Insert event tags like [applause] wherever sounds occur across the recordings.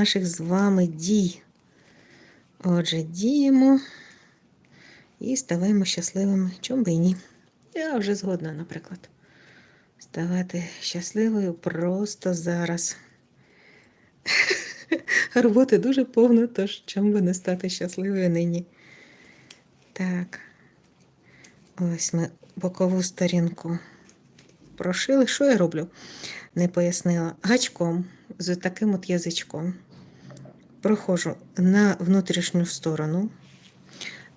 наших з вами дій. Отже, діємо і ставаємо щасливими. Чому би і ні? Я вже згодна, наприклад. Ставати щасливою просто зараз. [laughs] Роботи дуже повно, тож чому би не стати щасливою нині. Так. Ось ми бокову сторінку прошили. Що я роблю? Не пояснила. Гачком з таким от язичком. Проходжу на внутрішню сторону.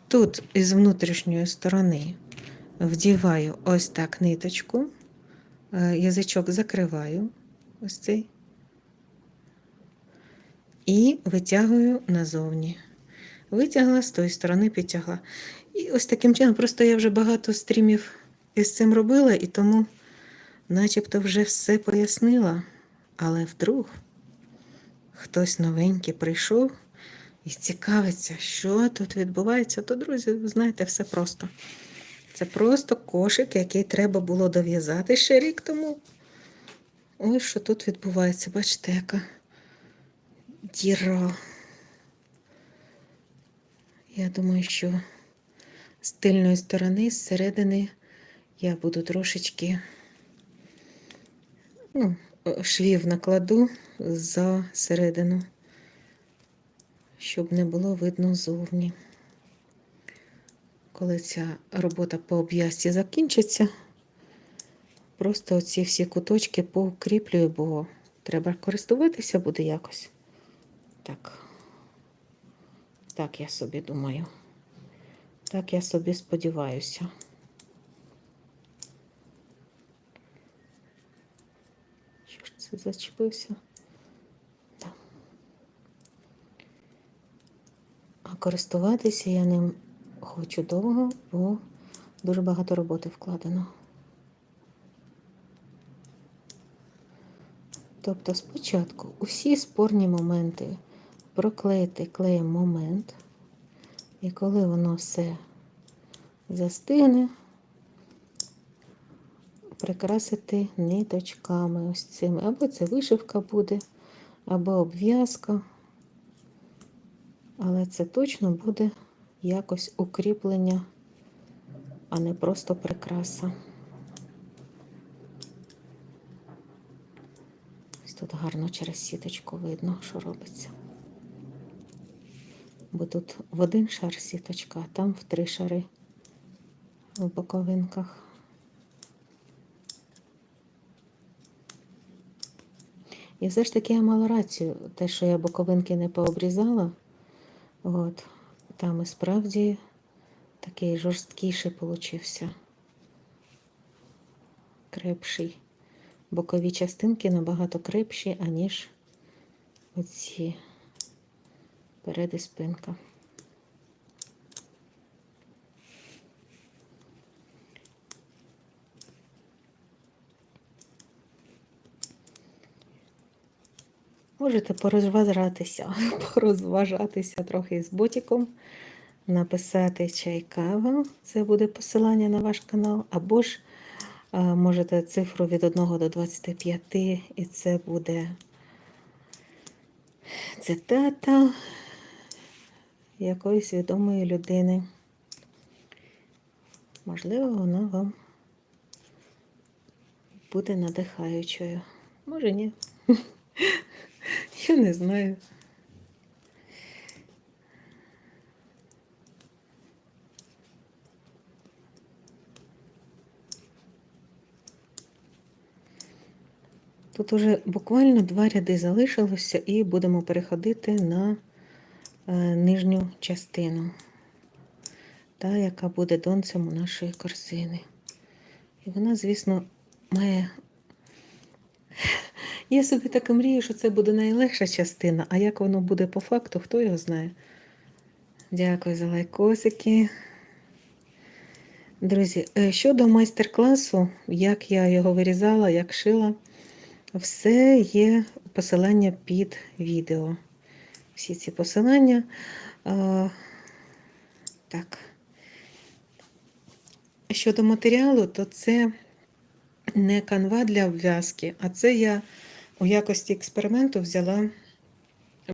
Тут із внутрішньої сторони вдіваю ось так ниточку, е, язичок закриваю ось цей і витягую назовні. Витягла з тої сторони, підтягла. І ось таким чином, просто я вже багато стрімів із цим робила, і тому, начебто, вже все пояснила. Але вдруг хтось новенький прийшов і цікавиться, що тут відбувається, то, друзі, знаєте, все просто. Це просто кошик, який треба було дов'язати ще рік тому. Ось що тут відбувається. Бачите, яка діра. Я думаю, що з тильної сторони, зсередини, я буду трошечки ну, швів накладу за середину, щоб не було видно зовні. Коли ця робота по обв'язці закінчиться, просто оці всі куточки поукріплюю, бо треба користуватися буде якось. Так. Так я собі думаю. Так я собі сподіваюся. Це зачепився? А користуватися я ним хочу довго, бо дуже багато роботи вкладено. Тобто спочатку усі спорні моменти проклеїти клеєм момент, і коли воно все застигне, прикрасити ниточками ось цими. Або це вишивка буде, або обв'язка, але це точно буде якось укріплення, а не просто прикраса. Ось тут гарно через сіточку видно, що робиться. Бо тут в один шар сіточка, а там в три шари в боковинках. І все ж таки я мала рацію, те, що я боковинки не пообрізала, от, там і справді такий жорсткіший получився. Крепший. Бокові частинки набагато крепші, аніж оці перед і спинка. Можете порозважатися, [laughs] порозважатися трохи з ботиком, написати чай кава, це буде посилання на ваш канал, або ж можете цифру від 1 до 25, і це буде цитата якоїсь відомої людини. Можливо, вона вам буде надихаючою. Може, ні. [laughs] Я не знаю. Тут уже буквально два ряди залишилося, і будемо переходити на е, нижню частину, та, яка буде донцем у нашої корзини. І вона, звісно, має. Я собі так і мрію, що це буде найлегша частина, а як воно буде по факту, хто його знає. Дякую за лайкосики. Друзі, е, щодо майстер-класу, як я його вирізала, як шила, все є посилання під відео. Всі ці посилання. Так. Щодо матеріалу, то це не канва для обв'язки, а це я у якості експерименту взяла